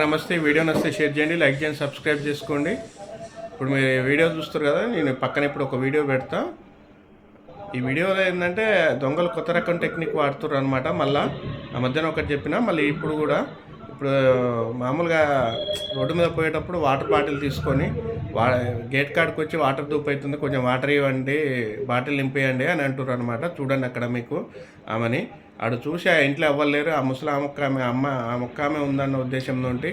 నమస్తే. వీడియో నస్తే షేర్ చేయండి లైక్ చేయండి సబ్స్క్రైబ్ చేసుకోండి. ఇప్పుడు మీరు వీడియో చూస్తారు కదా నేను పక్కన ఇప్పుడు ఒక వీడియో పెడతా. ఈ వీడియోలో ఏంటంటే దొంగలు కొత్త రకం టెక్నిక్ వాడుతున్నారు అనమాట మళ్ళా ఆ మధ్యన ఒకటి చెప్పిన మళ్ళీ ఇప్పుడు కూడా ఇప్పుడు మామూలుగా రోడ్డు మీద పోయేటప్పుడు వాటర్ బాటిల్ తీసుకొని వా గేట్ కాడికి వచ్చి వాటర్ దూప్ అవుతుంది కొంచెం వాటర్ ఇవ్వండి బాటిల్ నింపేయండి అని అంటారు అనమాట చూడండి అక్కడ మీకు ఆమెని. ఆడు చూసి ఆ ఇంట్లో అవ్వలేరు ఆ ముసలి ఆమె ఆమె అమ్మ ఆ మొక్క ఆమె ఉందన్న నుండి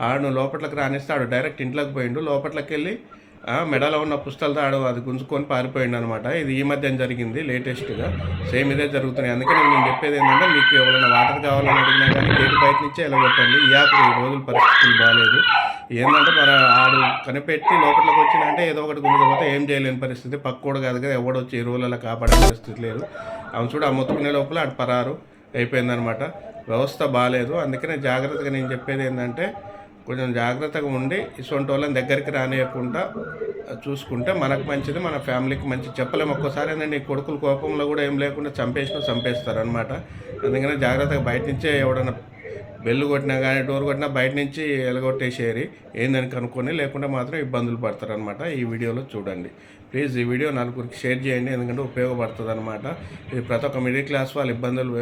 ఆడు లోపట్లకి రానిస్తే ఆడు డైరెక్ట్ ఇంట్లోకి పోయిండు. లోపట్లోకి వెళ్ళి ఆ, మెడలో ఉన్న పుస్తలతో ఆడు అది గుంజుకొని పారిపోయిండు అనమాట ఇది ఈ మధ్య జరిగింది లేటెస్ట్గా. సేమ్ ఇదే జరుగుతున్నాయి. అందుకని నేను చెప్పేది ఏంటంటే మీకు ఎవరైనా వాటర్ కావాలని అడిగినా కానీ గేట్ బయట నుంచే వెళ్ళగొట్టండి ఈ యాప్ ఈ రోజుల పరిస్థితులు బాగాలేదు ఏంటంటే మన ఆడు కనిపెట్టి లోపలికి వచ్చినంటే ఏదో ఒకటి గుండకపోతే ఏం చేయలేని పరిస్థితి. పక్కోడు కాదు కదా ఎవడు వచ్చి ఎరువులలో కాపాడే పరిస్థితి లేదు. అవును చూడు ఆ మొత్తుకునే లోపల ఆడు పరారు అయిపోయిందనమాట వ్యవస్థ బాగాలేదు అందుకనే జాగ్రత్తగా నేను చెప్పేది ఏంటంటే కొంచెం జాగ్రత్తగా ఉండి ఇటువంటి వాళ్ళని దగ్గరికి రానియకుండా చూసుకుంటే మనకు మంచిది మన ఫ్యామిలీకి మంచి చెప్పలేము. ఒక్కోసారి ఏంటంటే ఈ కొడుకుల కోపంలో కూడా ఏం లేకుండా చంపేసినా చంపేస్తారు అనమాట అందుకనే జాగ్రత్తగా బయట నుంచే ఎవడన్నా బెల్లు కొట్టినా కానీ డోర్ కొట్టినా బయట నుంచి ఎలగొట్టేసేరి. ఏందని కనుక్కొని లేకుంటే మాత్రం ఇబ్బందులు పడతారనమాట ఈ వీడియోలో చూడండి. ప్లీజ్ ఈ వీడియో నలుగురికి షేర్ చేయండి ఎందుకంటే ఉపయోగపడుతుంది అనమాట ఇది ప్రతి ఒక్క మిడిల్ క్లాస్ వాళ్ళు ఇబ్బందులు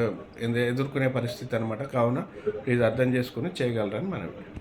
ఎదుర్కొనే పరిస్థితి అనమాట కావున ప్లీజ్ అర్థం చేసుకుని చేయగలరని మనం